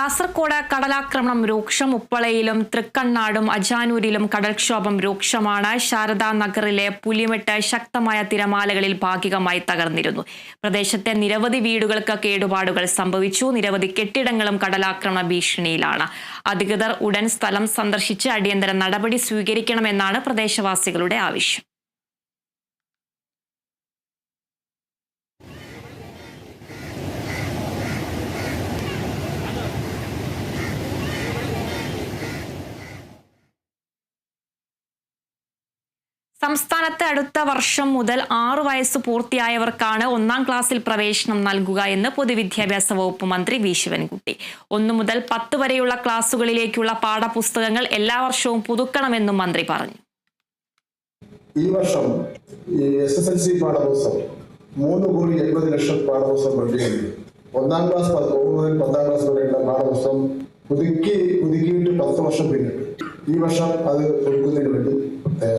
കാസർകോട് കടലാക്രമണം രൂക്ഷം ഉപ്പളയിലും തൃക്കണ്ണാടും അജാനൂരിലും കടൽക്ഷോഭം രൂക്ഷമാണ്. ശാരദാ നഗറിലെ പുലിമെട്ട് ശക്തമായ തിരമാലകളിൽ ഭാഗികമായി തകർന്നിരുന്നു. പ്രദേശത്തെ നിരവധി വീടുകൾക്ക് കേടുപാടുകൾ സംഭവിച്ചു. നിരവധി കെട്ടിടങ്ങളും കടലാക്രമണ ഭീഷണിയിലാണ്. അധികൃതർ ഉടൻ സ്ഥലം സന്ദർശിച്ച് അടിയന്തര നടപടി സ്വീകരിക്കണമെന്നാണ് പ്രദേശവാസികളുടെ ആവശ്യം. സംസ്ഥാനത്ത് അടുത്ത വർഷം മുതൽ ആറു വയസ്സ് പൂർത്തിയായവർക്കാണ് ഒന്നാം ക്ലാസ്സിൽ പ്രവേശനം നൽകുക എന്ന് പൊതുവിദ്യാഭ്യാസ വകുപ്പ് മന്ത്രി വി. ശിവൻകുട്ടി. ഒന്നു മുതൽ പത്ത് വരെയുള്ള ക്ലാസ്സുകളിലേക്കുള്ള പാഠപുസ്തകങ്ങൾ എല്ലാ വർഷവും പുതുക്കണമെന്നും മന്ത്രി പറഞ്ഞു. ഈ വർഷം ഈ എസ് എസ് എൽ സി പാഠപുസ്തകം മൂന്ന് കോടി എൺപത് ലക്ഷം പാഠപുസ്തകം പ്രഖ്യാപിച്ചു ഒന്നാം ക്ലാസ് മുതൽ പത്താം ക്ലാസ് വരെയുള്ള പാഠപുസ്തകം പുതുക്കി പുതുക്കിയിട്ട് പത്ത് വർഷം പിന്നിട്ടു. ഈ വർഷം അത് കൊടുക്കുന്നതിന് വേണ്ടി